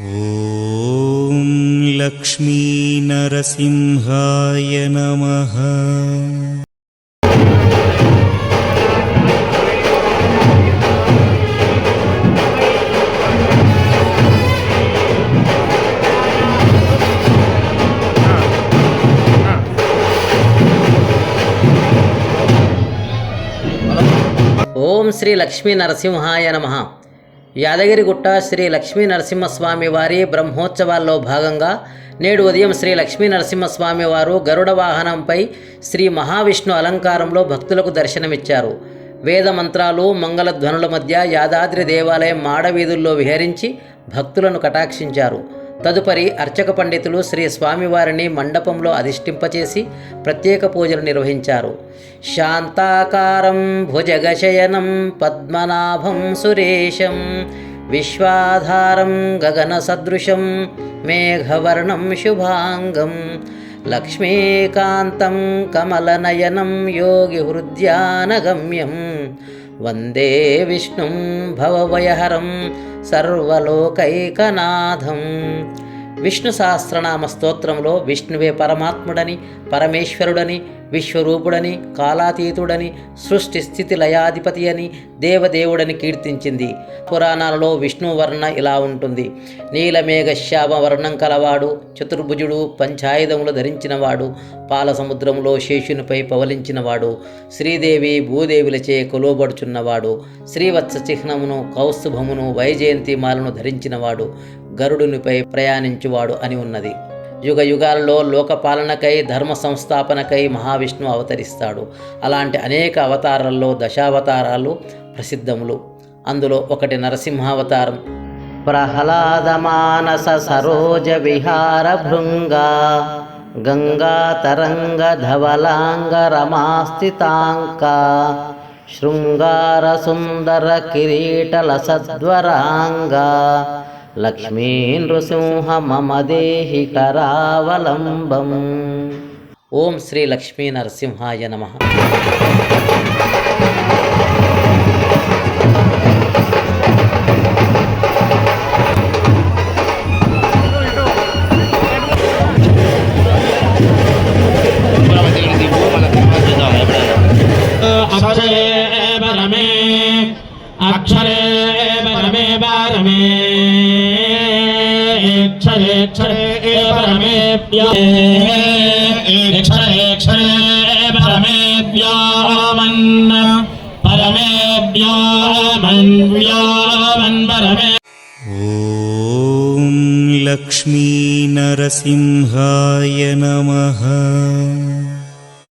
ॐ लक्ष्मीनरसिंहाय नमः ఓం శ్రీ లక్ష్మీ నరసింహాయ నమ యాదగిరిగుట్ట శ్రీ లక్ష్మీ నరసింహస్వామి వారి బ్రహ్మోత్సవాల్లో భాగంగా నేడు ఉదయం శ్రీ లక్ష్మీ నరసింహస్వామి వారు గరుడ వాహనంపై శ్రీ మహావిష్ణు అలంకారంలో భక్తులకు దర్శనమిచ్చారు. వేద మంత్రాలు మంగళధ్వనుల మధ్య యాదాద్రి దేవాలయం మాడవీధుల్లో విహరించి భక్తులను కటాక్షించారు. తదుపరి అర్చక పండితులు శ్రీ స్వామివారిని మండపంలో అధిష్ఠింపచేసి ప్రత్యేక పూజలు నిర్వహించారు. శాంతాకారం భుజగశయనం పద్మనాభం సురేశం విశ్వాధారం గగన సదృశం మేఘవర్ణం శుభాంగం లక్ష్మీకాంతం కమలనయనం యోగి హృద్యానగమ్యం. వందే విష్ణుం భవభయహరం సర్వలోకైకనాథం. విష్ణు సహస్రనామ స్తోత్రంలో విష్ణువే పరమాత్ముడని పరమేశ్వరుడని విశ్వరూపుడని కాలాతీతుడని సృష్టి స్థితి లయాధిపతి అని దేవదేవుడని కీర్తించింది. పురాణాలలో విష్ణు వర్ణ ఇలా ఉంటుంది. నీలమేఘ శ్యామ వర్ణం కలవాడు చతుర్భుజుడు పంచాయుధములు ధరించినవాడు పాల సముద్రంలో శేషునిపై పవలించినవాడు శ్రీదేవి భూదేవులచే కొలువబడుచున్నవాడు శ్రీవత్స చిహ్నమును కౌస్తుభమును వైజయంతి మాలను ధరించినవాడు గరుడునిపై ప్రయాణించువాడు అని ఉన్నది. యుగ యుగాలలో లోకపాలనకై ధర్మ సంస్థాపనకై మహావిష్ణువు అవతరిస్తాడు. అలాంటి అనేక అవతారాల్లో దశావతారాలు ప్రసిద్ధములు. అందులో ఒకటి నరసింహావతారం. ప్రహ్లాద మానస సరోజ విహార భృంగా గంగా తరంగ ధవలాంగ రమాస్థితాంక శృంగార సుందర కిరీటల సద్వరాంగా లక్ష్మీ నృసింహ మమ దేహి కరావలంబం ఓం శ్రీ లక్ష్మీ నరసింహాయ నమ. అక్షరే రమే అక్షరే రమే రమే. ्यामन् परमेव्यामन्व्या परमे ॐ लक्ष्मीनरसिंहाय नमः।